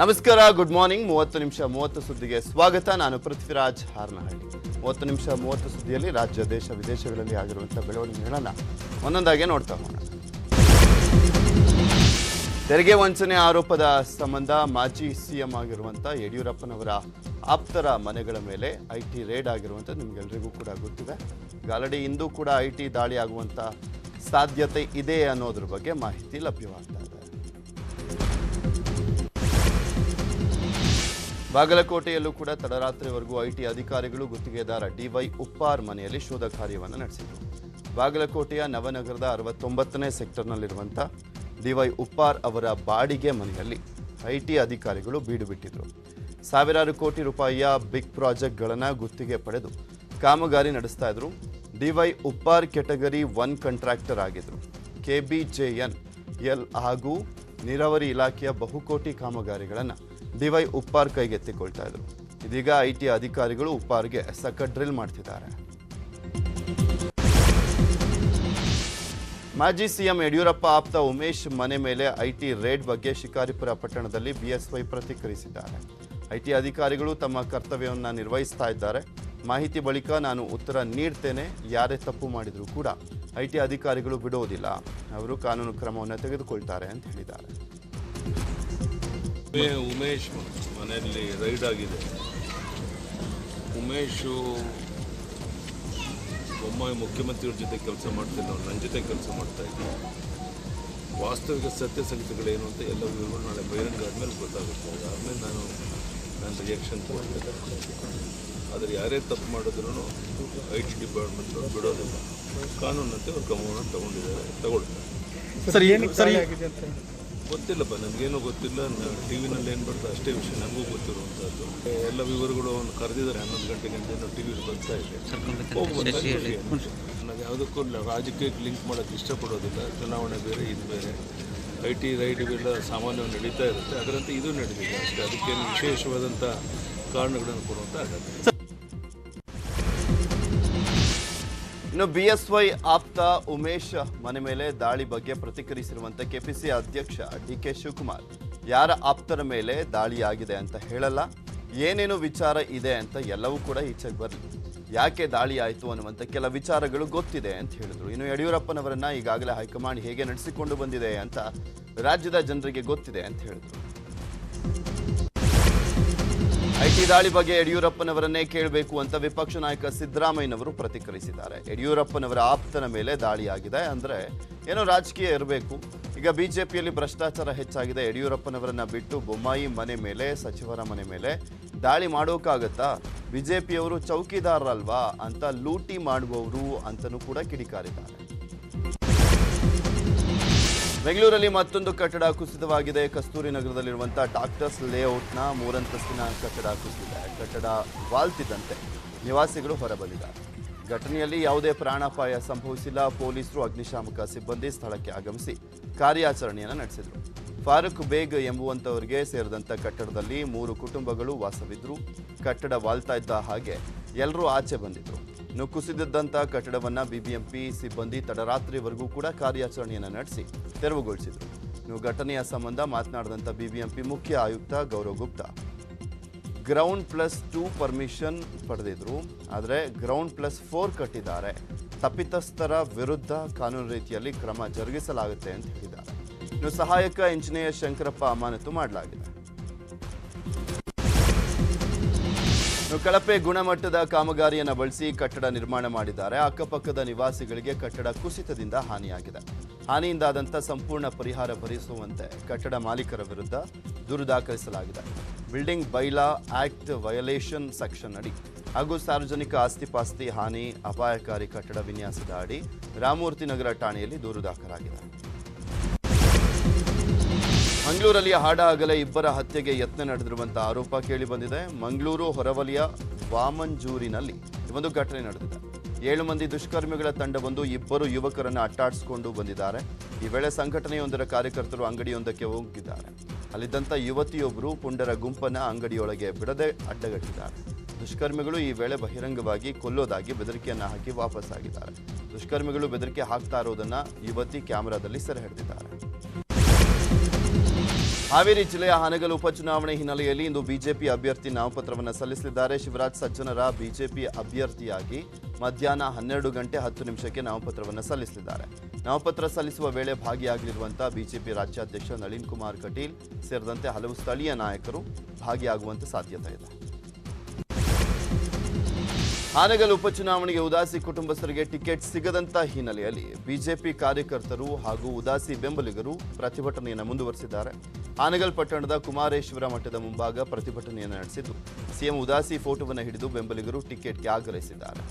ನಮಸ್ಕಾರ good morning ಮೂವತ್ತು ನಿಮಿಷ, ಮೂವತ್ತು ಸುದ್ದಿಗೆ ಸ್ವಾಗತ. ನಾನು ಪೃಥ್ವಿರಾಜ್ ಹಾರ್ನಹಳ್ಳಿ. ಮೂವತ್ತು ನಿಮಿಷ, ಮೂವತ್ತು ಸುದ್ದಿಯಲ್ಲಿ ರಾಜ್ಯ, ದೇಶ, ವಿದೇಶಗಳಲ್ಲಿ ಆಗಿರುವಂಥ ಬೆಳವಣಿಗೆಗಳನ್ನು ಒಂದೊಂದಾಗಿ ನೋಡ್ತಾ ಹೋಗೋಣ. ತೆರಿಗೆ ವಂಚನೆ ಆರೋಪದ ಸಂಬಂಧ ಮಾಜಿ ಸಿಎಂ ಆಗಿರುವಂಥ ಯಡಿಯೂರಪ್ಪನವರ ಆಪ್ತರ ಮನೆಗಳ ಮೇಲೆ ಐ ಟಿ ರೇಡ್ ಆಗಿರುವಂಥದ್ದು ನಿಮಗೆಲ್ಲರಿಗೂ ಕೂಡ ಗೊತ್ತಿದೆ. ಆಲ್ರೆಡಿ ಇಂದು ಕೂಡ ಐ ಟಿ ದಾಳಿ ಆಗುವಂಥ ಸಾಧ್ಯತೆ ಇದೆ ಅನ್ನೋದ್ರ ಬಗ್ಗೆ ಮಾಹಿತಿ ಲಭ್ಯವಾಗ್ತಾ ಇದೆ. ಬಾಗಲಕೋಟೆಯಲ್ಲೂ ಕೂಡ ತಡರಾತ್ರಿವರೆಗೂ ಐಟಿ ಅಧಿಕಾರಿಗಳು ಗುತ್ತಿಗೆದಾರ ಡಿವೈ ಉಪ್ಪಾರ್ ಮನೆಯಲ್ಲಿ ಶೋಧ ಕಾರ್ಯವನ್ನು ನಡೆಸಿದರು. ಬಾಗಲಕೋಟೆಯ ನವನಗರದ ಅರವತ್ತೊಂಬತ್ತನೇ ಸೆಕ್ಟರ್ನಲ್ಲಿರುವಂಥ ಡಿವೈ ಉಪ್ಪಾರ್ ಅವರ ಬಾಡಿಗೆ ಮನೆಯಲ್ಲಿ ಐಟಿ ಅಧಿಕಾರಿಗಳು ಬೀಡು ಬಿಟ್ಟಿದ್ರು. ಸಾವಿರಾರು ಕೋಟಿ ರೂಪಾಯಿಯ ಬಿಗ್ ಪ್ರಾಜೆಕ್ಟ್ಗಳನ್ನು ಗುತ್ತಿಗೆ ಪಡೆದು ಕಾಮಗಾರಿ ನಡೆಸ್ತಾ ಇದ್ರು. D Y Uppar category one contractor ಆಗಿದ್ರು. ಕೆಬಿಜೆಎನ್ ಎಲ್ ಹಾಗೂ ನೀರಾವರಿ ಇಲಾಖೆಯ ಬಹುಕೋಟಿ ಕಾಮಗಾರಿಗಳನ್ನು ಡಿವೈ ಉಪ್ಪಾರ್ ಕೈಗೆತ್ತಿಕೊಳ್ತಾ ಇದ್ರು. ಇದೀಗ ಐಟಿ ಅಧಿಕಾರಿಗಳು ಉಪ್ಪಾರ್ಗೆ ಸಕ್ಕ ಡ್ರಿಲ್ ಮಾಡ್ತಿದ್ದಾರೆ. ಮಾಜಿ ಸಿಎಂ ಯಡಿಯೂರಪ್ಪ ಆಪ್ತ ಉಮೇಶ್ ಮನೆ ಮೇಲೆ ಐಟಿ ರೇಡ್ ಬಗ್ಗೆ ಶಿಕಾರಿಪುರ ಪಟ್ಟಣದಲ್ಲಿ ಬಿಎಸ್ವೈ ಪ್ರತಿಕ್ರಿಯಿಸಿದ್ದಾರೆ. ಐಟಿ ಅಧಿಕಾರಿಗಳು ತಮ್ಮ ಕರ್ತವ್ಯವನ್ನು ನಿರ್ವಹಿಸ್ತಾ ಇದ್ದಾರೆ. ಮಾಹಿತಿ ಬಳಿಕ ನಾನು ಉತ್ತರ ನೀಡ್ತೇನೆ. ಯಾರೇ ತಪ್ಪು ಮಾಡಿದರೂ ಕೂಡ ಐಟಿ ಅಧಿಕಾರಿಗಳು ಬಿಡೋದಿಲ್ಲ. ಅವರು ಕಾನೂನು ಕ್ರಮವನ್ನು ತೆಗೆದುಕೊಳ್ತಾರೆ ಅಂತ ಹೇಳಿದ್ದಾರೆ. ಉಮೇಶ್ ಮನೆಯಲ್ಲಿ ರೈಡ್ ಆಗಿದೆ. ಉಮೇಶು ಬೊಮ್ಮಾಯಿ ಮುಖ್ಯಮಂತ್ರಿಯವ್ರ ಜೊತೆ ಕೆಲಸ ಮಾಡ್ತೀನಿ ಅವ್ರು ನನ್ನ ಜೊತೆ ಕೆಲಸ ಮಾಡ್ತಾ ಇದ್ದೀನಿ ವಾಸ್ತವಿಕ ಸಂಗತಿಗಳೇನು ಅಂತ ಎಲ್ಲ ವಿವರಗಳು ನಾಳೆ ಬಹಿರಂಗ ಆದಮೇಲೆ ಗೊತ್ತಾಗುತ್ತೆ. ಅದಾದಮೇಲೆ ನಾನು ನನ್ನ ರಿಯಾಕ್ಷನ್ ಕೊಡ್ತೇನೆ ಆದರೆ ಯಾರೇ ತಪ್ಪು ಮಾಡಿದ್ರು ಐ ಟಿ ಡಿಪಾರ್ಟ್ಮೆಂಟ್ ಅವ್ರು ಬಿಡೋದಿಲ್ಲ. ಕಾನೂನಂತೆ ಅವ್ರು ಗಮನ ತಗೊಂಡಿದ್ದಾರೆ. ತಗೊಳ್ತಾರೆ. ಗೊತ್ತಿಲ್ಲಪ್ಪ ನನಗೇನು ಗೊತ್ತಿಲ್ಲ. ಟಿ ವಿನಲ್ಲಿ ಏನು ಬರ್ತದೆ ಅಷ್ಟೇ ವಿಷಯ ನನಗೂ ಗೊತ್ತಿರುವಂಥದ್ದು. ಎಲ್ಲ ವಿವರಗಳು ಅವನು ಕರೆದಿದ್ದಾರೆ ಹನ್ನೊಂದು ಗಂಟೆಗೆ ಅಂತ ಟಿ ವಿಲಿ ಬರ್ತಾ ಇದೆ. ನನಗೆ ನಾವು ಯಾವುದಕ್ಕೂ ರಾಜಕೀಯಕ್ಕೆ ಲಿಂಕ್ ಮಾಡೋಕ್ಕೆ ಇಷ್ಟಪಡೋದಿಲ್ಲ. ಚುನಾವಣೆ ಬೇರೆ ಇದು ಬೇರೆ. ಐ ಟಿ ರೈಡ್ ಇವೆಲ್ಲ ಸಾಮಾನ್ಯವಾಗಿ ನಡೀತಾ ಇರುತ್ತೆ. ಅದರಂತೆ ಇದು ನಡೆದಿದೆ ಅಷ್ಟೇ. ಅದಕ್ಕೇನು ವಿಶೇಷವಾದಂಥ ಕಾರಣಗಳನ್ನು ಕೊಡುವಂಥ ಆಗತ್ತೆ ಇನ್ನು ಬಿಎಸ್ವೈ ಆಪ್ತ ಉಮೇಶ್ ಮನೆ ಮೇಲೆ ದಾಳಿ ಬಗ್ಗೆ ಪ್ರತಿಕ್ರಿಯಿಸಿರುವಂತೆ ಕೆಪಿಸಿ ಅಧ್ಯಕ್ಷ ಡಿ ಕೆ ಶಿವಕುಮಾರ್. ಯಾರ ಆಪ್ತರ ಮೇಲೆ ದಾಳಿಯಾಗಿದೆ ಅಂತ ಹೇಳಲ್ಲ. ಏನೇನು ವಿಚಾರ ಇದೆ ಅಂತ ಎಲ್ಲವೂ ಕೂಡ ಈಚೆಗೆ ಬರಲಿ. ಯಾಕೆ ದಾಳಿ ಆಯಿತು ಅನ್ನುವಂಥ ಕೆಲ ವಿಚಾರಗಳು ಗೊತ್ತಿದೆ ಅಂತ ಹೇಳಿದ್ರು. ಇನ್ನು ಯಡಿಯೂರಪ್ಪನವರನ್ನ ಈಗಾಗಲೇ ಹೈಕಮಾಂಡ್ ಹೇಗೆ ನಡೆಸಿಕೊಂಡು ಬಂದಿದೆ ಅಂತ ರಾಜ್ಯದ ಜನರಿಗೆ ಗೊತ್ತಿದೆ ಅಂತ ಹೇಳಿದ್ರು. ಐಟಿ ದಾಳಿ ಬಗ್ಗೆ ಯಡಿಯೂರಪ್ಪನವರನ್ನೇ ಕೇಳಬೇಕು ಅಂತ ವಿಪಕ್ಷ ನಾಯಕ ಸಿದ್ದರಾಮಯ್ಯನವರು ಪ್ರತಿಕ್ರಿಯಿಸಿದ್ದಾರೆ. ಯಡಿಯೂರಪ್ಪನವರ ಆಪ್ತನ ಮೇಲೆ ದಾಳಿಯಾಗಿದೆ ಅಂದರೆ ಏನೋ ರಾಜಕೀಯ ಇರಬೇಕು. ಈಗ ಬಿಜೆಪಿಯಲ್ಲಿ ಭ್ರಷ್ಟಾಚಾರ ಹೆಚ್ಚಾಗಿದೆ. ಯಡಿಯೂರಪ್ಪನವರನ್ನ ಬಿಟ್ಟು ಬೊಮ್ಮಾಯಿ ಮನೆ ಮೇಲೆ, ಸಚಿವರ ಮನೆ ಮೇಲೆ ದಾಳಿ ಮಾಡೋಕ್ಕಾಗತ್ತಾ? ಬಿಜೆಪಿಯವರು ಚೌಕಿದಾರರಲ್ವಾ ಅಂತ ಲೂಟಿ ಮಾಡುವವರು ಅಂತಲೂ ಕೂಡ ಕಿಡಿಕಾರಿದ್ದಾರೆ. ಬೆಂಗಳೂರಲ್ಲಿ ಮತ್ತೊಂದು ಕಟ್ಟಡ ಕುಸಿತವಾಗಿದೆ. ಕಸ್ತೂರಿ ನಗರದಲ್ಲಿರುವಂತಹ ಡಾಕ್ಟರ್ಸ್ ಲೇಔಟ್ನ ಮೂರಂತಸ್ತಿನ ಕಟ್ಟಡ ಕುಸಿದಿದೆ. ಕಟ್ಟಡ ವಾಲ್ತಿದ್ದಂತೆ ನಿವಾಸಿಗಳು ಹೊರಬಂದಿದ್ದಾರೆ. ಘಟನೆಯಲ್ಲಿ ಯಾವುದೇ ಪ್ರಾಣಾಪಾಯ ಸಂಭವಿಸಿಲ್ಲ. ಪೊಲೀಸರು ಅಗ್ನಿಶಾಮಕ ಸಿಬ್ಬಂದಿ ಸ್ಥಳಕ್ಕೆ ಆಗಮಿಸಿ ಕಾರ್ಯಾಚರಣೆಯನ್ನು ನಡೆಸಿದರು. ಫಾರೂಕ್ ಬೇಗ್ ಎಂಬುವಂತವರಿಗೆ ಸೇರಿದಂಥ ಕಟ್ಟಡದಲ್ಲಿ ಮೂರು ಕುಟುಂಬಗಳು ವಾಸವಿದ್ರು. ಕಟ್ಟಡ ವಾಲ್ತಾ ಇದ್ದ ಹಾಗೆ ಎಲ್ಲರೂ ಆಚೆ ಬಂದಿದ್ರು. ಇನ್ನು ಕುಸಿದಿದ್ದಂಥ ಕಟ್ಟಡವನ್ನ ಬಿಬಿಎಂಪಿ ಸಿಬ್ಬಂದಿ ತಡರಾತ್ರಿವರೆಗೂ ಕೂಡ ಕಾರ್ಯಾಚರಣೆಯನ್ನು ನಡೆಸಿ ತೆರವುಗೊಳಿಸಿದರು. ಇನ್ನು ಘಟನೆಯ ಸಂಬಂಧ ಮಾತನಾಡಿದಂಥ ಬಿಬಿಎಂಪಿ ಮುಖ್ಯ ಆಯುಕ್ತ Gaurav Gupta. Ground plus two permission ಪಡೆದಿದ್ರು, ಆದರೆ ಗ್ರೌಂಡ್ ಪ್ಲಸ್ ಫೋರ್ ಕಟ್ಟಿದ್ದಾರೆ. ತಪ್ಪಿತಸ್ಥರ ವಿರುದ್ಧ ಕಾನೂನು ರೀತಿಯಲ್ಲಿ ಕ್ರಮ ಜರುಗಿಸಲಾಗುತ್ತೆ ಅಂತ ಹೇಳಿದ್ದಾರೆ. ಇನ್ನು ಸಹಾಯಕ ಇಂಜಿನಿಯರ್ ಶಂಕರಪ್ಪ ಅಮಾನತು ಮಾಡಲಾಗಿದೆ. ಕಳಪೆ ಗುಣಮಟ್ಟದ ಕಾಮಗಾರಿಯನ್ನು ಬಳಸಿ ಕಟ್ಟಡ ನಿರ್ಮಾಣ ಮಾಡಿದ್ದಾರೆ. ಅಕ್ಕಪಕ್ಕದ ನಿವಾಸಿಗಳಿಗೆ ಕಟ್ಟಡ ಕುಸಿತದಿಂದ ಹಾನಿಯಾಗಿದೆ. ಹಾನಿಯಿಂದಾದಂಥ ಸಂಪೂರ್ಣ ಪರಿಹಾರ ಭರಿಸುವಂತೆ ಕಟ್ಟಡ ಮಾಲೀಕರ ವಿರುದ್ಧ ದೂರು ದಾಖಲಿಸಲಾಗಿದೆ. Building bylaw act violation section ಅಡಿ ಹಾಗೂ ಸಾರ್ವಜನಿಕ ಆಸ್ತಿಪಾಸ್ತಿ ಹಾನಿ, ಅಪಾಯಕಾರಿ ಕಟ್ಟಡ ವಿನ್ಯಾಸದ ಅಡಿ ರಾಮಮೂರ್ತಿ ನಗರ ಠಾಣೆಯಲ್ಲಿ ದೂರು ದಾಖಲಾಗಿದೆ. ಮಂಗಳೂರಲ್ಲಿ ಹಾಡ ಆಗಲ ಇಬ್ಬರ ಹತ್ಯೆಗೆ ಯತ್ನ ನಡೆದಿರುವಂತಹ ಆರೋಪ ಕೇಳಿಬಂದಿದೆ ಮಂಗಳೂರು ಹೊರವಲಿಯ ವಾಮಂಜೂರಿನಲ್ಲಿ ಒಂದು ಘಟನೆ ನಡೆದಿದೆ. ಏಳು ಮಂದಿ ದುಷ್ಕರ್ಮಿಗಳ ತಂಡವೊಂದು ಇಬ್ಬರು ಯುವಕರನ್ನು ಅಟ್ಟಾಡಿಸಿಕೊಂಡು ಬಂದಿದ್ದಾರೆ. ಈ ವೇಳೆ ಸಂಘಟನೆಯೊಂದರ ಕಾರ್ಯಕರ್ತರು ಅಂಗಡಿಯೊಂದಕ್ಕೆ ಹೋಗಿದ್ದಾರೆ. ಅಲ್ಲಿದ್ದಂಥ ಯುವತಿಯೊಬ್ಬರು ಪುಂಡರ ಗುಂಪನ್ನ ಅಂಗಡಿಯೊಳಗೆ ಬಿಡದೆ ಅಡ್ಡಗಟ್ಟಿದ್ದಾರೆ. ದುಷ್ಕರ್ಮಿಗಳು ಈ ವೇಳೆ ಬಹಿರಂಗವಾಗಿ ಕೊಲ್ಲೋದಾಗಿ ಬೆದರಿಕೆಯನ್ನು ಹಾಕಿ ವಾಪಸ್ಸಾಗಿದ್ದಾರೆ. ದುಷ್ಕರ್ಮಿಗಳು ಬೆದರಿಕೆ ಹಾಕ್ತಾ ಇರೋದನ್ನು ಯುವತಿ ಕ್ಯಾಮೆರಾದಲ್ಲಿ ಸೆರೆ ಹಿಡಿದಿದ್ದಾರೆ. ಹಾವೇರಿ ಜಿಲ್ಲೆಯ ಹಾನಗಲ್ ಉಪಚುನಾವಣೆ ಹಿನ್ನೆಲೆಯಲ್ಲಿ ಇಂದು ಬಿಜೆಪಿ ಅಭ್ಯರ್ಥಿ ನಾಮಪತ್ರವನ್ನು ಸಲ್ಲಿಸಲಿದ್ದಾರೆ ಶಿವರಾಜ್ ಸಜ್ಜನರ ಬಿಜೆಪಿ ಅಭ್ಯರ್ಥಿಯಾಗಿ ಮಧ್ಯಾಹ್ನ ಹನ್ನೆರಡು ಗಂಟೆ ಹತ್ತು ನಿಮಿಷಕ್ಕೆ ನಾಮಪತ್ರವನ್ನು ಸಲ್ಲಿಸಲಿದ್ದಾರೆ ನಾಮಪತ್ರ ಸಲ್ಲಿಸುವ ವೇಳೆ ಭಾಗಿಯಾಗಲಿರುವಂತಹ ಬಿಜೆಪಿ ರಾಜ್ಯಾಧ್ಯಕ್ಷ ನಳಿನ್ ಕುಮಾರ್ ಕಟೀಲ್ ಸೇರಿದಂತೆ ಹಲವು ಸ್ಥಳೀಯ ನಾಯಕರು ಭಾಗಿಯಾಗುವಂತೆ ಸಾಧ್ಯತೆ ಇದೆ. ಹಾನಗಲ್ ಉಪಚುನಾವಣೆಗೆ ಉದಾಸಿ ಕುಟುಂಬಸ್ಥರಿಗೆ ಟಿಕೆಟ್ ಸಿಗದಂತ ಹಿನ್ನೆಲೆಯಲ್ಲಿ ಬಿಜೆಪಿ ಕಾರ್ಯಕರ್ತರು ಹಾಗೂ ಉದಾಸಿ ಬೆಂಬಲಿಗರು ಪ್ರತಿಭಟನೆಯನ್ನು ಮುಂದುವರೆಸಿದ್ದಾರೆ. ಹಾನಗಲ್ ಪಟ್ಟಣದ ಕುಮಾರೇಶ್ವರ ಮಠದ ಮುಂಭಾಗ ಪ್ರತಿಭಟನೆಯನ್ನು ನಡೆಸಿದ್ದು, ಸಿಎಂ ಉದಾಸಿ ಫೋಟೋವನ್ನು ಹಿಡಿದು ಬೆಂಬಲಿಗರು ಟಿಕೆಟ್ಗೆ ಆಗ್ರಹಿಸಿದ್ದಾರೆ.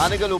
ಹಾನಗಲ್